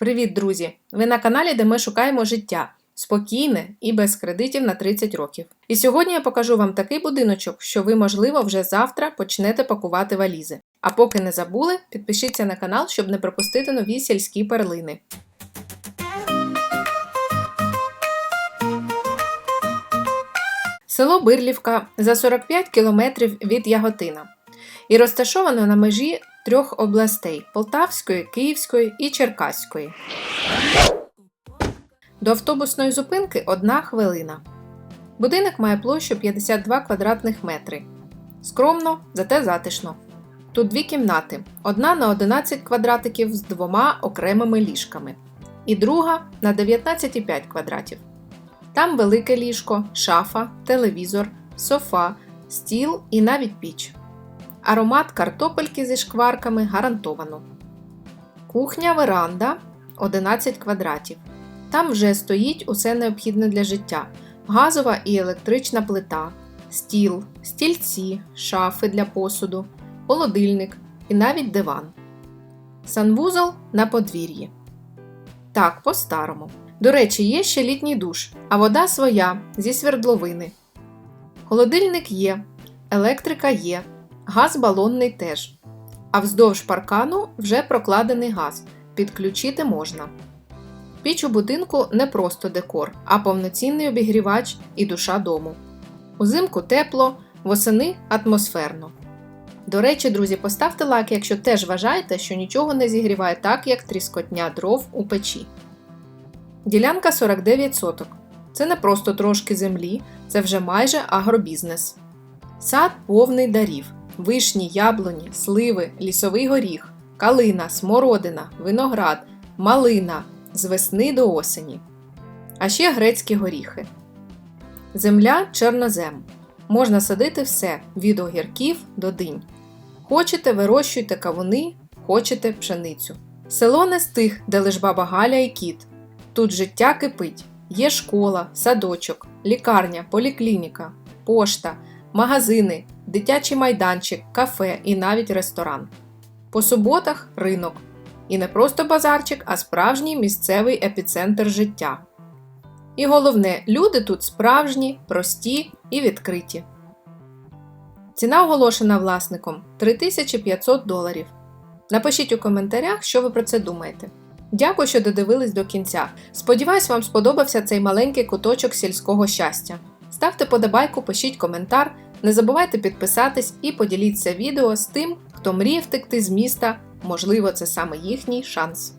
Привіт, друзі! Ви на каналі, де ми шукаємо життя спокійне і без кредитів на 30 років. І сьогодні я покажу вам такий будиночок, що ви, можливо, вже завтра почнете пакувати валізи. А поки не забули, підпишіться на канал, щоб не пропустити нові сільські перлини. Село Бирлівка за 45 кілометрів від Яготина і розташовано на межі трьох областей Полтавської, Київської і Черкаської. До автобусної зупинки одна хвилина. Будинок має площу 52 квадратних метри. Скромно, зате затишно. Тут дві кімнати: одна на 11 квадратиків з двома окремими ліжками, і друга на 19,5 квадратів. Там велике ліжко, шафа, телевізор, софа, стіл і навіть піч. Аромат картопельки зі шкварками гарантовано. Кухня веранда 11 квадратів. Там вже стоїть усе необхідне для життя: газова і електрична плита, стіл, стільці, шафи для посуду, холодильник і навіть диван. Санвузол на подвір'ї. Так, по-старому. До речі, є ще літній душ, а вода своя зі свердловини. Холодильник є, електрика є, газ балонний теж. А вздовж паркану вже прокладений газ. Підключити можна. Піч у будинку не просто декор, а повноцінний обігрівач і душа дому. Узимку тепло, восени атмосферно. До речі, друзі, поставте лайк, якщо теж вважаєте, що нічого не зігріває так, як тріскотня дров у печі. Ділянка 49 соток. Це не просто трошки землі, це вже майже агробізнес. Сад повний дарів: вишні, яблуні, сливи, лісовий горіх, калина, смородина, виноград, малина з весни до осені. А ще грецькі горіхи. Земля чорнозем. Можна садити все від огірків до динь. Хочете, вирощуйте кавуни, хочете пшеницю. Село не з тих, де лиш баба Галя і кіт. Тут життя кипить. Є школа, садочок, лікарня, поліклініка, пошта, магазини, дитячий майданчик, кафе і навіть ресторан. По суботах ринок. І не просто базарчик, а справжній місцевий епіцентр життя. І головне, люди тут справжні, прості і відкриті. Ціна оголошена власником 3500 доларів. Напишіть у коментарях, що ви про це думаєте. Дякую, що додивились до кінця. Сподіваюсь, вам сподобався цей маленький куточок сільського щастя. Ставте подобайку, пишіть коментар, не забувайте підписатись і поділіться відео з тим, хто мріє втекти з міста, можливо, це саме їхній шанс.